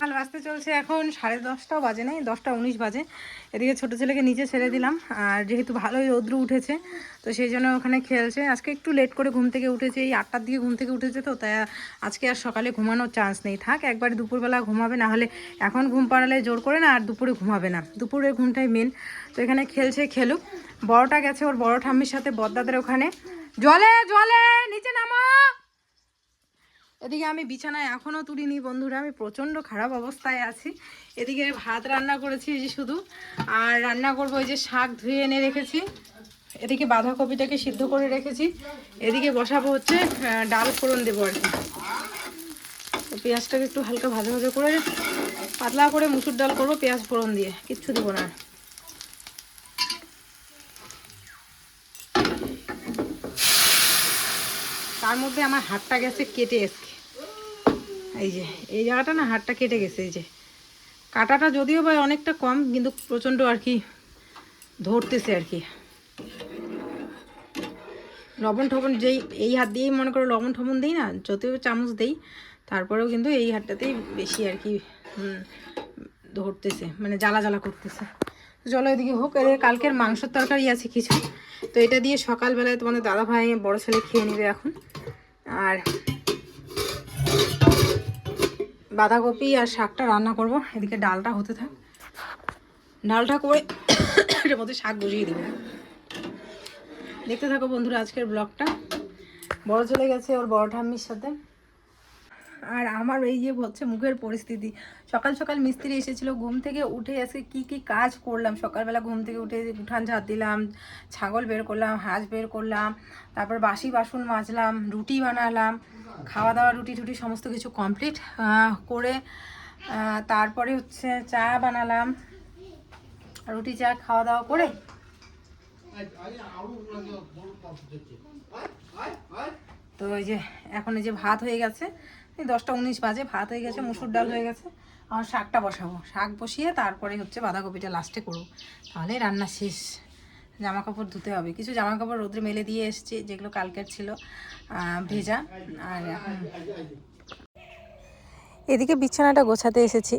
কাল বাজতে চলছে এখন সাড়ে দশটাও বাজে নাই, দশটা উনিশ বাজে। এদিকে ছোট ছেলেকে নিচে ছেড়ে দিলাম, আর যেহেতু ভালোই রৌদ্র উঠেছে, তো সেই জন্য ওখানে খেলছে। আজকে একটু লেট করে ঘুম থেকে উঠেছে, এই আটটার দিকে ঘুম থেকে উঠেছে তো, তাই আজকে আর সকালে ঘুমানোর চান্স নেই। থাক, একবারে দুপুরবেলা ঘুমাবে, না হলে এখন ঘুম পাড়ালে জোর করে না, আর দুপুরে ঘুমাবে না। দুপুরের ঘুমটাই মেন তো এখানে খেলছে খেলুক। বড়টা গেছে, ওর বড় ঠাম্মির সাথে বদ্দাদের ওখানে। জলে জলে, নিচে নামো! এদিকে আমি বিছানায় এখনও তুলিনি বন্ধুরা, আমি প্রচণ্ড খারাপ অবস্থায় আছি। এদিকে ভাত রান্না করেছি যে শুধু, আর রান্না করব ওই যে শাক ধুয়ে এনে রেখেছি। এদিকে বাঁধাকপিটাকে সিদ্ধ করে রেখেছি। এদিকে বসাবো হচ্ছে ডাল ফোড়ন দেবো আর কি। পেঁয়াজটাকে একটু হালকা ভাজা ভাজা করে পাতলা করে মুসুর ডাল করব পেঁয়াজ ফোড়ন দিয়ে, কিচ্ছু দেবো না। তার মধ্যে আমার হাতটা গেছে কেটে এসকে এই যে, এই জায়গাটা না হাতটা কেটে গেছে, এই যে। কাটাটা যদিও বা অনেকটা কম, কিন্তু প্রচণ্ড আর কি ধরতেছে আর কি। লবণ ঠবণ যেই, এই হাত দিয়েই মনে করো লবণ ঠবণ দিই না, যদিও চামচ দেই, তারপরেও কিন্তু এই হাতটাতেই বেশি আর কি ধরতেছে মানে জ্বালা জ্বালা করতেছে। চলো এদিকে হোক এর কালকের মাংসের তরকারি আছে কিছু। তো এটা দিয়ে সকালবেলায় তোমাদের দাদা ভাই বড়ো ছেলে খেয়ে নেবে এখন। আর বাঁধাকপি আর শাকটা রান্না করব। এদিকে ডালটা হতে থাক। ডালটা করে এটার মধ্যে শাক বসিয়ে দেবে। দেখতে থাকো বন্ধুরা, আজকের ব্লগটা। বড় চলে গেছে ওর বড় ঠাম্মির সাথে। আর আমার এই যে হচ্ছে মুখের পরিস্থিতি। সকাল সকাল মিস্ত্রি এসেছিল, ঘুম থেকে উঠে আজকে কি কি কাজ করলাম? সকালবেলা ঘুম থেকে উঠে উঠান ঝাঁট দিলাম, ছাগল বের করলাম, হাঁস বের করলাম, তারপর বাসি বাসন মাজলাম, রুটি বানালাম খাওয়া দাওয়া রুটি টুটি সমস্ত কিছু কমপ্লিট করে তারপরে হচ্ছে চা বানালাম, রুটি চা খাওয়া দাওয়া করে। তো ওই যে এখন এই যে ভাত হয়ে গেছে এই দশটা উনিশ বাজে, ভাত হয়ে গেছে, মুসুর ডাল হয়ে গেছে। আমার শাকটা বসাবো। শাক বসিয়ে তারপরে হচ্ছে বাঁধাকপিটা লাস্টে করব। তাহলে রান্না শেষ। জামা কাপড় ধুতে হবে। কিছু জামা কাপড় রোদ্রে মেলে দিয়ে এসেছি, যেগুলো কালকের ছিল ভেজা। আর এদিকে বিছানাটা গোছাতে এসেছি।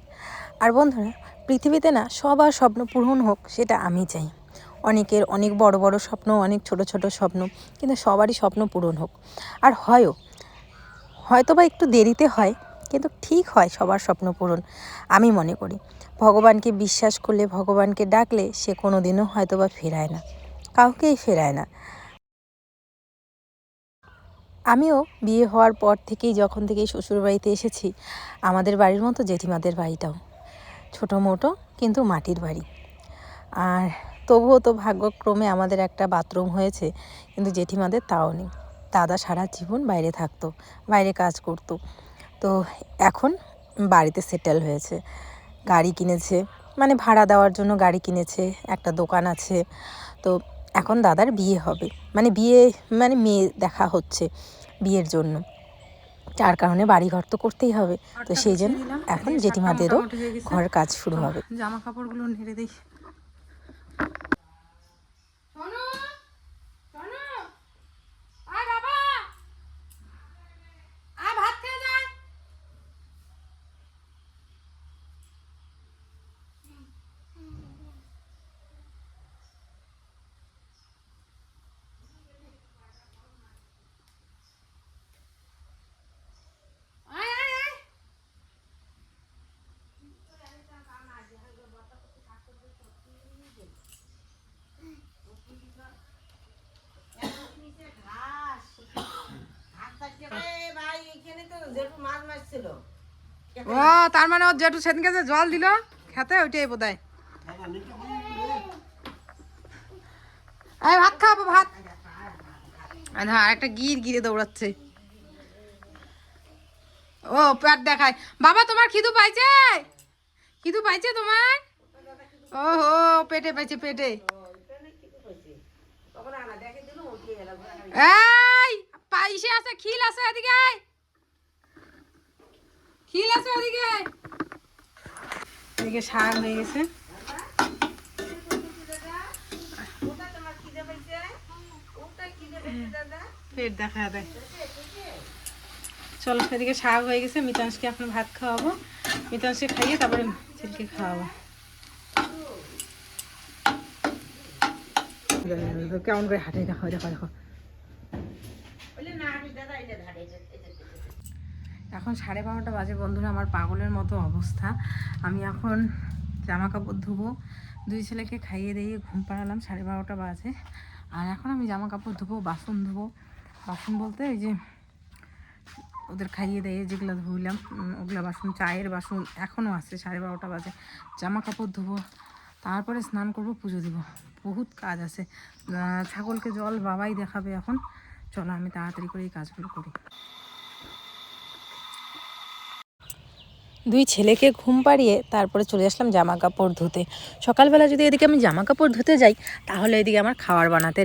আর বন্ধুরা, পৃথিবীতে না সবার স্বপ্ন পূরণ হোক, সেটা আমি চাই। অনেকের অনেক বড় বড় স্বপ্ন, অনেক ছোট ছোট স্বপ্ন, কিন্তু সবারই স্বপ্ন পূরণ হোক। আর হয়ও হয়তো বা একটু দেরিতে হয়, কিন্তু ঠিক হয় সবার স্বপ্ন পূরণ, আমি মনে করি। ভগবানকে বিশ্বাস করলে, ভগবানকে ডাকলে সে কোনো দিনও হয়তো বা ফেরায় না, কাউকেই ফেরায় না। আমিও বিয়ে হওয়ার পর থেকেই যখন থেকেই শ্বশুরবাড়িতে এসেছি, আমাদের বাড়ির মতো জেঠিমাদের বাড়িটাও। ছোটো মোটো, কিন্তু মাটির বাড়ি। আর তবুও তো ভাগ্যক্রমে আমাদের একটা বাথরুম হয়েছে, কিন্তু জেঠিমাদের তাও নেই। দাদা সারা জীবন বাইরে থাকতো বাইরে কাজ করতো। তো এখন বাড়িতে সেটেল হয়েছে। গাড়ি কিনেছে মানে ভাড়া দেওয়ার জন্য গাড়ি কিনেছে একটা দোকান আছে। তো এখন দাদার বিয়ে হবে। মানে বিয়ে মানে মেয়ে দেখা হচ্ছে বিয়ের জন্য। যার কারণে বাড়িঘর তো করতেই হবে। তো সেই জন্য এখন জেঠিমাদেরও ঘর কাজ শুরু হবে। জামা কাপড়গুলো নেড়ে দিই। তার মানে ওর জেঠু সেদিনকে যে জল দিল খেতে ওইটাই বোধ হয় ভাত খাব ভাত। আর হ্যাঁ একটা গির গিরে দৌড়াচ্ছে। ও পেট দেখায়। বাবা তোমার খিদু পাইছে? খিদু পাইছে তোমার? ও হো পেটে পাইছে পেটে। এই পাইসে আছে খিল আছে এদিকে। ওদিকে? এদিকে শাক হয়ে গেছে। পেট দেখা দেয় চলো সেদিকে শাক হয়ে গেছে, মিতাংশকে এখন ভাত খাওয়াবো। মিতাংশকে খাইয়ে তারপরে ছেলেকে খাওয়াবো। কেমন করে হাঁটে, দেখো দেখো দেখো। এখন সাড়ে বারোটা বাজে, বন্ধুরা, আমার পাগলের মতো অবস্থা। আমি এখন জামা কাপড় ধুবো, দুই ছেলেকে খাইয়ে দিয়ে ঘুম পাড়ালাম, সাড়ে বারোটা বাজে। আর এখন আমি জামা কাপড় ধুবো, বাসন ধুবো। বাসন বলতে ওই যে ওদের খাইয়ে দিয়ে যেগুলো ধুইলাম ওগুলো বাসন, চায়ের বাসন এখনও আছে, সাড়ে বারোটা বাজে। জামা কাপড় ধুবো, তারপরে স্নান করব, পুজো দিব। বহুত কাজ আছে। ছাগলকে জল বাবাই দেখাবে এখন। চলো আমি তাড়াতাড়ি করে এই কাজগুলো করি। দুই ছেলেকে ঘুম পাড়িয়ে তারপরে চলে আসলাম জামা কাপড় ধুতে। সকালবেলা যদি এদিকে আমি জামা কাপড় ধুতে যাই, তাহলে এদিকে আমার খাবার বানাতে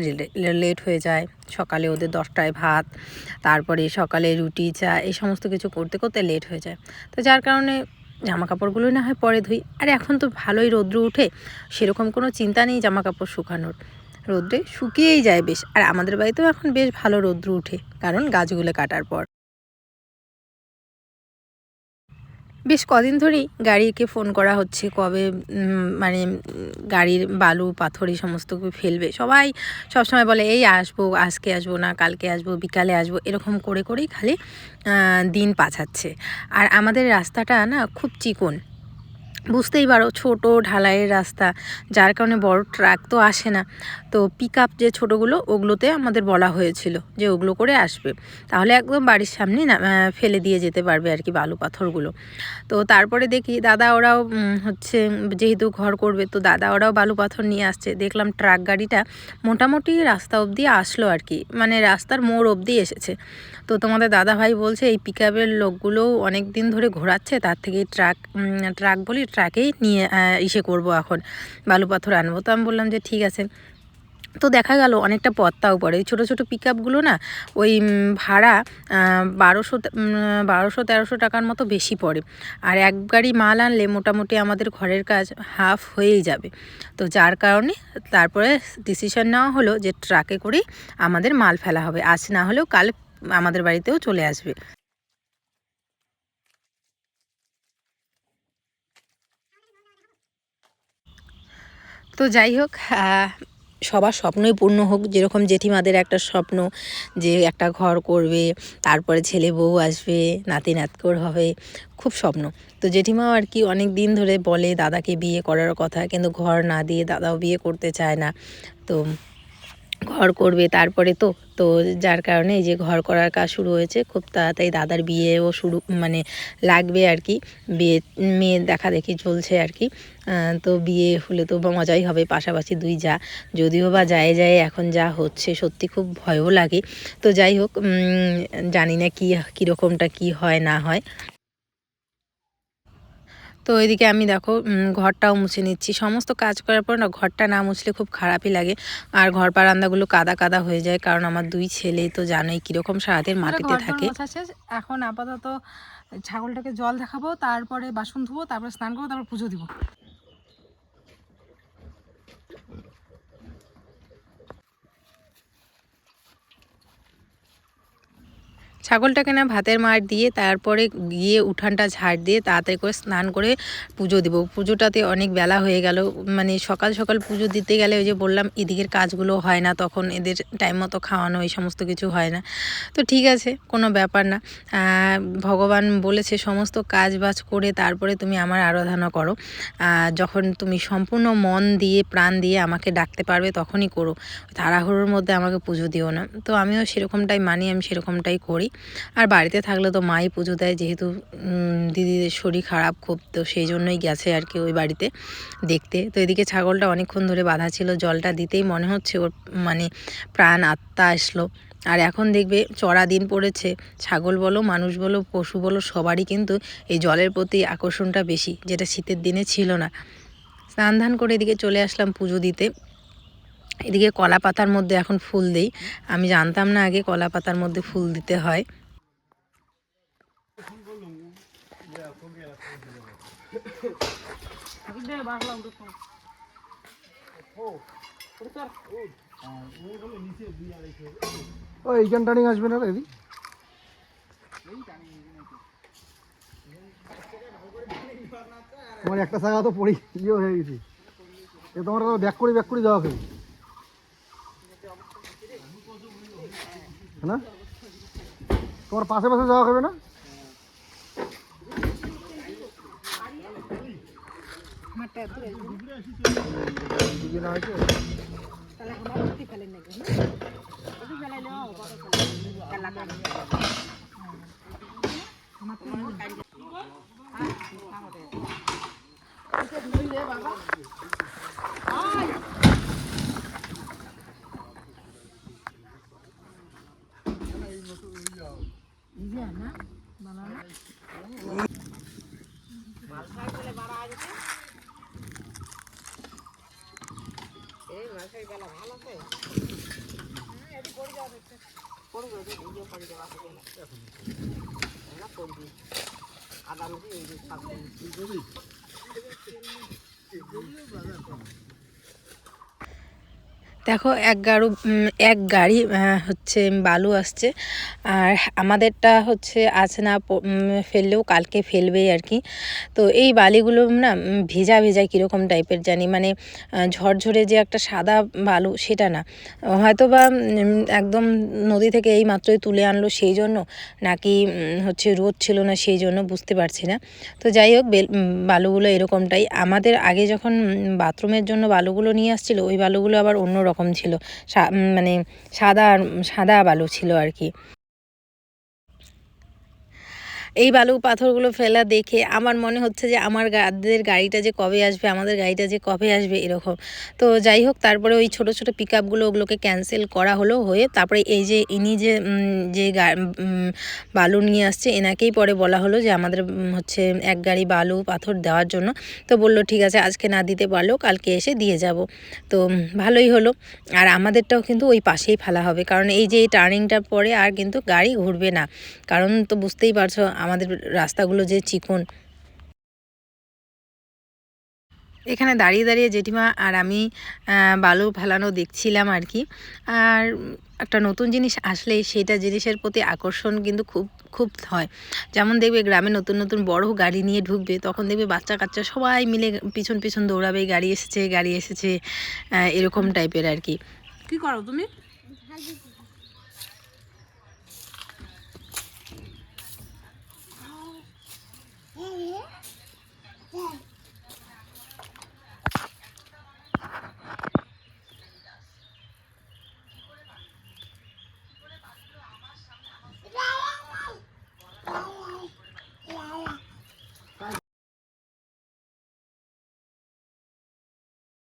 লেট হয়ে যায়। সকালে ওদের দশটায় ভাত, তারপরে সকালে রুটি, চা, এই সমস্ত কিছু করতে করতে লেট হয়ে যায়। তো যার কারণে জামা কাপড়গুলো না হয় পরে ধুই। আর এখন তো ভালোই রৌদ্র উঠে, সেরকম কোনো চিন্তা নেই জামা কাপড় শুকানোর। রোদ্রে শুকিয়েই যায় বেশ। আর আমাদের বাড়িতেও এখন বেশ ভালো রৌদ্র উঠে, কারণ গাছগুলো কাটার পর। বেশ কদিন ধরেই গাড়িকে ফোন করা হচ্ছে, কবে মানে গাড়ির বালু, পাথর এই সমস্ত ফেলবে। সবাই সবসময় বলে, এই আসব, আজকে আসব না, কালকে আসব, বিকালে আসব। এরকম করে করেই খালি দিন পাছাচ্ছে। আর আমাদের রাস্তাটা না খুব চিকন। বুঝতেই পারো ছোট ঢালাইয়ের রাস্তা, যার কারণে বড় ট্রাক তো আসে না। তো পিক আপ যে ছোটোগুলো, ওগুলোতে আমাদের বলা হয়েছিল যে ওগুলো করে আসবে। তাহলে একদম বাড়ির সামনে না ফেলে দিয়ে যেতে পারবে আর কি বালু পাথরগুলো। তো তারপরে দেখি দাদা ওরাও হচ্ছে যেহেতু ঘর করবে, তো দাদা ওরাও বালু পাথর নিয়ে আসছে। দেখলাম ট্রাক গাড়িটা মোটামুটি রাস্তা অবধি আসলো আর কি মানে রাস্তার মোড় অবধি এসেছে। তো তোমাদের দাদা ভাই বলছে, এই পিক আপের লোকগুলোও অনেক দিন ধরে ঘোরাচ্ছে, তার থেকে ট্রাক ট্রাক বলি ট্রাকেই নিয়ে ইসে করব এখন। বালু পাথর আনব। তো আমি বললাম যে ঠিক আছে। তো দেখা গেল অনেকটা পত্তাও পড়ে ওই ছোটো ছোটো পিক আপগুলো না, ওই ভাড়া বারোশো বারোশো তেরোশো টাকার মতো বেশি পড়ে। আর এক গাড়ি মাল আনলে মোটামুটি আমাদের ঘরের কাজ হাফ হয়েই যাবে। তো যার কারণে তারপরে ডিসিশন নেওয়া হলো যে ট্রাকে করেই আমাদের মাল ফেলা হবে। আজ না হলেও কাল আমাদের বাড়িতেও চলে আসবে। তো যাই হোক সবার স্বপ্নই পূর্ণ হোক, যেরকম জেঠিমাদের একটা স্বপ্ন যে একটা ঘর করবে, তারপরে ছেলে বউ আসবে, নাতি নাতকর হবে, খুব স্বপ্ন। তো জেঠিমাও আর কি অনেক দিন ধরে বলে দাদাকে বিয়ে করার কথা, কিন্তু ঘর না দিয়ে দাদাও বিয়ে করতে চায় না। তো ঘর করবে তারপরে তো তো যার কারণে এই যে ঘর করার কাজ শুরু হয়েছে, খুব তাড়াতাড়ি দাদার বিয়েও শুরু মানে লাগবে আর কি। বিয়ে মেয়ে দেখা দেখি চলছে আর কি। তো বিয়ে হলে তো মজাই হবে পাশাপাশি দুই যা। যদিও বা যায় যায় এখন যা হচ্ছে সত্যি খুব ভয়ও লাগে। তো যাই হোক জানি না কী কীরকমটা কী হয় না হয়। তো এদিকে আমি দেখো ঘরটাও মুছে নিচ্ছি। সমস্ত কাজ করার পর না ঘরটা না মুছলে খুব খারাপই লাগে। আর ঘর বারান্দাগুলো কাদা কাদা হয়ে যায় কারণ আমার দুই ছেলে তো জানোই কীরকম সারাদিন মাটিতে থাকে। এখন আপাতত ছাগলটাকে জল দেখাবো তারপরে বাসন ধুবো তারপরে স্নান করব তারপর পুজো দিব। ছাগলটাকে না ভাতের মার দিয়ে তারপরে গিয়ে উঠানটা ঝাড় দিয়ে তাড়াতাড়ি করে স্নান করে পুজো দিব। পুজোটাতে অনেক বেলা হয়ে গেল। মানে সকাল সকাল পুজো দিতে গেলে ওই যে বললাম, এদিকের কাজগুলো হয় না, তখন এদের টাইম মতো খাওয়ানো, এই সমস্ত কিছু হয় না। তো ঠিক আছে, কোনো ব্যাপার না। ভগবান বলেছে সমস্ত কাজ বাজ করে তারপরে তুমি আমার আরাধনা করো। যখন তুমি সম্পূর্ণ মন দিয়ে, প্রাণ দিয়ে আমাকে ডাকতে পারবে তখনই করো। তাড়াহুড়োর মধ্যে আমাকে পুজো দিও না। তো আমিও সেরকমটাই মানি, আমি সেরকমটাই করি। আর বাড়িতে থাকলে তো মাই পুজো দেয়, যেহেতু দিদিদের শরীর খারাপ খুব, তো সেই জন্যই গেছে আর কি ওই বাড়িতে দেখতে। তো এদিকে ছাগলটা অনেকক্ষণ ধরে বাঁধা ছিল, জলটা দিতেই মনে হচ্ছে ওর মানে প্রাণ আত্মা আসলো। আর এখন দেখবে চড়া দিন পড়েছে, ছাগল বলো, মানুষ বলো, পশু বলো, সবারই কিন্তু এই জলের প্রতি আকর্ষণটা বেশি, যেটা শীতের দিনে ছিল না। স্নান ধান করে এদিকে চলে আসলাম পুজো দিতে। এদিকে কলা পাতার মধ্যে এখন ফুল দেই। আমি জানতাম না আগে কলা পাতার মধ্যে ফুল দিতে হয়। টার্নিং আসবে না তোমার একটা জায়গা তো পড়ি ইয়ে হয়ে গেছি। তোমার ব্যাক করি ব্যাক করি যাওয়া খাবি না তোমার পাশে পাশে যাওয়া খাবে না আমারটা এত দিদি না আমার উঠতে ফেলেন নাকি উঠতে ফেলাইলে কত খেলা করে আমার তো দেখো, এক গাড়ু এক গাড়ি হচ্ছে বালু আসছে। আর আমাদেরটা হচ্ছে আছে না ফেললেও কালকে ফেলবেই আর কি। তো এই বালিগুলো না ভেজা ভেজা কীরকম টাইপের জানি। মানে ঝরঝরে যে একটা সাদা বালু, সেটা না। হয়তো বা একদম নদী থেকে এই মাত্রই তুলে আনলো সেই জন্য, নাকি হচ্ছে রোদ ছিল না সেই জন্য বুঝতে পারছি না। তো যাই হোক, বেল বালুগুলো এরকমটাই। আমাদের আগে যখন বাথরুমের জন্য বালুগুলো নিয়ে আসছিল, ওই বালুগুলো আবার অন্য রকম ছিল। মানে সাদা সাদা বালু ছিল আর কি। এই বালু পাথরগুলো ফেলা দেখে আমার মনে হচ্ছে যে আমার গাদের গাড়িটা যে কবে আসবে, আমাদের গাড়িটা যে কবে আসবে এরকম। তো যাই হোক, তারপরে ওই ছোট ছোট পিক আপগুলো ওগুলোকে ক্যান্সেল করা হলো হয়ে তারপরে এই যে ইনি যে যে বালু নিয়ে আসছে, এনাকেই পরে বলা হলো যে আমাদের হচ্ছে এক গাড়ি বালু পাথর দেওয়ার জন্য। তো বলল, ঠিক আছে, আজকে না দিতে পারলেও কালকে এসে দিয়ে যাব। তো ভালোই হলো। আর আমাদেরটাও কিন্তু ওই পাশেই ফেলা হবে। কারণ এই যে এই টার্নিংটার পরে আর কিন্তু গাড়ি ঘুরবে না। কারণ তো বুঝতেই পারছ আমাদের রাস্তাগুলো যে চিকন। এখানে দাঁড়িয়ে দাঁড়িয়ে জেঠিমা আর আমি বালু ফেলানো দেখছিলাম আর কি। আর একটা নতুন জিনিস আসলে সেটা জিনিসের প্রতি আকর্ষণ কিন্তু খুব খুব হয়। যেমন দেখবে গ্রামে নতুন নতুন বড় গাড়ি নিয়ে ঢুকবে, তখন দেখবে বাচ্চা কাচ্চা সবাই মিলে পিছন পিছন দৌড়াবে, গাড়ি এসেছে গাড়ি এসেছে এরকম টাইপের আর কি। কি করো তুমি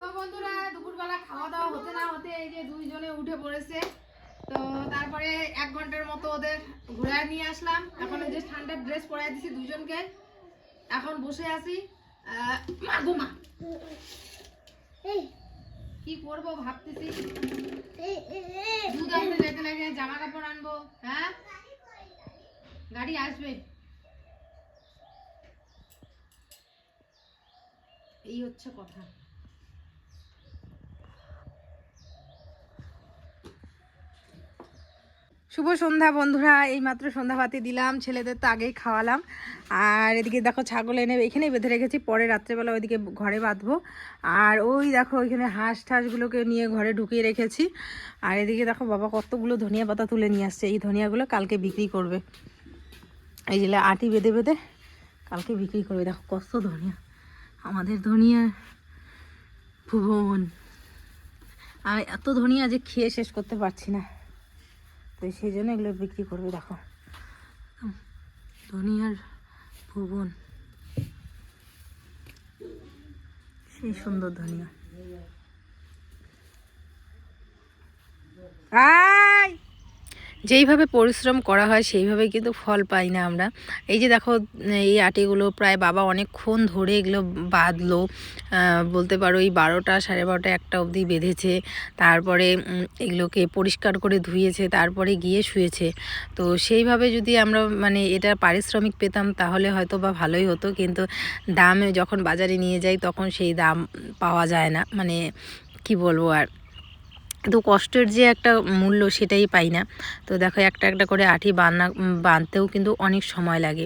তো বন্ধুরা দুপুরবেলা খাওয়া দাওয়া হতে না হতে এই যে দুইজনে উঠে পড়েছে তো তারপরে এক ঘণ্টার মতো ওদের ঘুরায় নিয়ে আসলাম। এখন যে ঠান্ডার ড্রেস পরাই দিছি দুজনকে এখন বসে আছি। মা গো মা। কি করব ভাবতেছি। দুধ আনতে যেতে লাগে জামা কাপড় আনব হ্যাঁ? গাড়ি আসবে। এই হচ্ছে কথা। শুভ সন্ধ্যা বন্ধুরা এই মাত্র সন্ধ্যাবাতি দিলাম, ছেলেদের তো আগেই খাওয়ালাম। আর এদিকে দেখো ছাগল এনে এখানেই বেঁধে রেখেছি, পরে রাত্রেবেলা ওইদিকে ঘরে বাঁধবো। আর ওই দেখো ওইখানে হাঁস ঠাসগুলোকে নিয়ে ঘরে ঢুকিয়ে রেখেছি। আর এদিকে দেখো বাবা কতগুলো ধনিয়া পাতা তুলে নিয়ে আসছে, এই ধনিয়াগুলো কালকে বিক্রি করবে। এই যে আটি বেঁধে বেঁধে কালকে বিক্রি করবে, দেখো কত ধনিয়া, আমাদের ধনিয়া ভুবন। আর এত ধনিয়া যে খেয়ে শেষ করতে পারছি না। তো সেই জন্য এগুলো বিক্রি করবে দেখো। ধনিয়ার ভুবন। সেই সুন্দর ধনিয়া। আয়! যেইভাবে পরিশ্রম করা হয়, সেইভাবে কিন্তু ফল পাই না আমরা। এই যে দেখো, এই আটিগুলো প্রায় বাবা অনেকক্ষণ ধরে এগুলো বাঁধলো। বলতে পারো এই বারোটা সাড়ে বারোটা একটা অবধি বেঁধেছে। তারপরে এগুলোকে পরিষ্কার করে ধুয়েছে, তারপরে গিয়ে শুয়েছে। তো সেইভাবে যদি আমরা মানে এটা পারিশ্রমিক পেতাম, তাহলে হয়তো বা ভালোই হতো। কিন্তু দামে যখন বাজারে নিয়ে যাই, তখন সেই দাম পাওয়া যায় না। মানে কি বলব আর? কিন্তু কষ্টের যে একটা মূল্য সেটাই পাই না। তো দেখো একটা একটা করে আঠি বান্না উম, বানতেও কিন্তু অনেক সময় লাগে।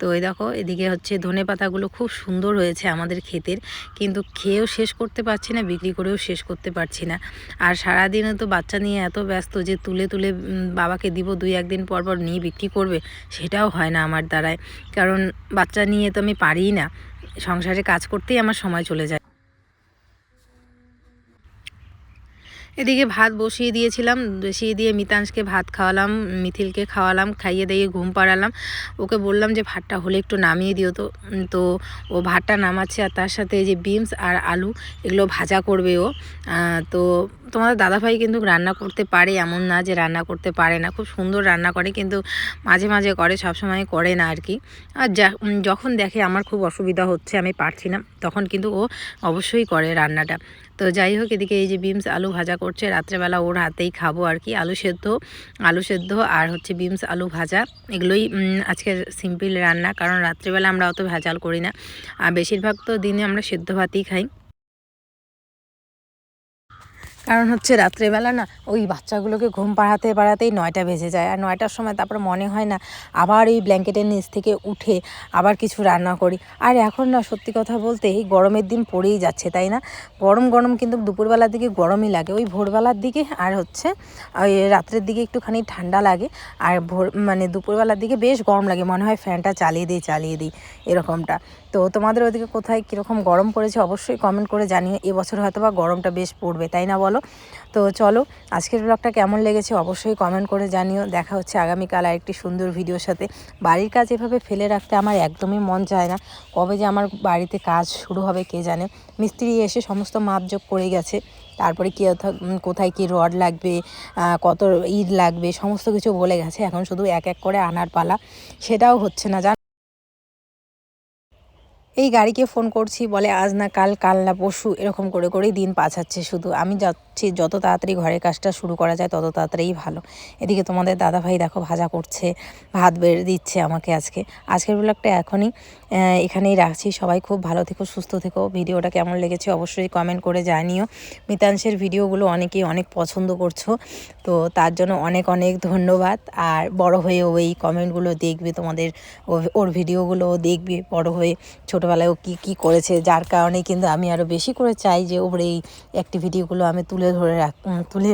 তো এই দেখো এদিকে হচ্ছে ধনে পাতাগুলো খুব সুন্দর হয়েছে আমাদের ক্ষেতের। কিন্তু খেয়েও শেষ করতে পারছি না বিক্রি করেও শেষ করতে পারছি না। আর সারাদিনে তো বাচ্চা নিয়ে এত ব্যস্ত যে তুলে তুলে বাবাকে দিব দুই একদিন পর পর নিয়ে বিক্রি করবে সেটাও হয় না আমার দ্বারায়। কারণ বাচ্চা নিয়ে তো আমি পারিই না। সংসারে কাজ করতেই আমার সময় চলে যায়। এদিকে ভাত বসিয়ে দিয়েছিলাম, বসিয়ে দিয়ে মিতাংশকে ভাত খাওয়ালাম, মিথিলকে খাওয়ালাম, খাইয়ে দিয়ে ঘুম পাড়ালাম। ওকে বললাম যে, ভাতটা হলে একটু নামিয়ে দিও তো। তো ও ভাতটা নামাচ্ছে আর তার সাথে যে বিনস আর আলু, এগুলো ভাজা করবে ও। তো তোমাদের দাদাভাই কিন্তু রান্না করতে পারে এমন না যে, রান্না করতে পারে না। খুব সুন্দর রান্না করে কিন্তু মাঝে মাঝে করে সব সময় করে না আর কি। আর যখন দেখে আমার খুব অসুবিধা হচ্ছে, আমি পারছি না, তখন কিন্তু ও অবশ্যই করে রান্নাটা। তো যাই হোক, এদিকে এই যে বিমস আলু ভাজা করছে, রাত্রেবেলা ওর হাতেই খাব আর কি, আলু সেদ্ধ আলু সেদ্ধ আর হচ্ছে বিমস আলু ভাজা। এগুলোই আজকে আজকের সিম্পল রান্না, কারণ রাত্রেবেলা আমরা অত ভেজাল করি না। আর বেশিরভাগ তো দিনে আমরা সেদ্ধ ভাতই খাই। কারণ হচ্ছে রাত্রেবেলা না ওই বাচ্চাগুলোকে ঘুম পাড়াতে পাড়াতেই নয়টা বেজে যায়। আর নয়টার সময় তারপর মনে হয় না আবার এই ব্ল্যাঙ্কেটের নিচ থেকে উঠে আবার কিছু রান্না করি। আর এখন না সত্যি কথা বলতে এই গরমের দিন পড়েই যাচ্ছে, তাই না? গরম গরম কিন্তু দুপুরবেলার দিকে গরমই লাগে। ওই ভোরবেলার দিকে আর হচ্ছে ওই রাত্রের দিকে একটুখানি ঠান্ডা লাগে। আর ভোর মানে দুপুরবেলার দিকে বেশ গরম লাগে। মনে হয় ফ্যানটা চালিয়ে দিই চালিয়ে দিই এরকমটা। তো তোমাদের ওদিকে কোথায় কীরকম গরম পড়েছে অবশ্যই কমেন্ট করে জানিয়ে এবছর হয়তো বা গরমটা বেশ পড়বে, তাই না বলো? তো চলো, আজকের ব্লগটা কেমন লেগেছে অবশ্যই কমেন্ট করে জানিও। দেখা হচ্ছে আগামীকাল আরেকটি সুন্দর ভিডিওর সাথে। বাড়ির কাজ এভাবে ফেলে রাখতে আমার একদমই মন চায় না। কবে যে আমার বাড়িতে কাজ শুরু হবে কে জানে? মিস্ত্রি এসে সমস্ত মাপজোপ করে গেছে। তারপরে কী কোথায় কি রড লাগবে কত ইট লাগবে, সমস্ত কিছু বলে গেছে। এখন শুধু এক এক করে আনার পালা। সেটাও হচ্ছে না। জান এই গাড়িকে ফোন করছি, বলে, আজ না কাল কাল না পরশু। এরকম করে করেই দিন পাছাচ্ছে শুধু। আমি যাচ্ছি, যত তাড়াতাড়ি ঘরের কাজটা শুরু করা যায়, তত তাড়াতাড়িই ভালো। এদিকে তোমাদের দাদাভাই দেখো, ভাজা করছে, ভাত বেড়ে দিচ্ছে আমাকে আজকে। আজকের ব্লগটা এখনই এখানেই রাখছি। সবাই খুব ভালো থেকো, সুস্থ থেকো। ভিডিওটা কেমন লেগেছে অবশ্যই কমেন্ট করে জানিও। মিতাংশের ভিডিওগুলো অনেকেই অনেক পছন্দ করছ, তো তার জন্য অনেক অনেক ধন্যবাদ। আর বড় হয়েও এই কমেন্টগুলো দেখবে, তোমাদের ওর ভিডিওগুলো দেখবে, বড় হয়ে ছোটোবেলায় ও কী কী করেছে, যার কারণে কিন্তু আমি আরও বেশি করে চাই যে ওর এই অ্যাক্টিভিটিগুলো আমি তুলে ধরে রাখ তুলে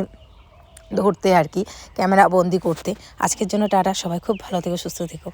ধরতে আর কি, ক্যামেরা বন্দি করতে। আজকের জন্য টাটা, সবাই খুব ভালো থেকো, সুস্থ থেকো।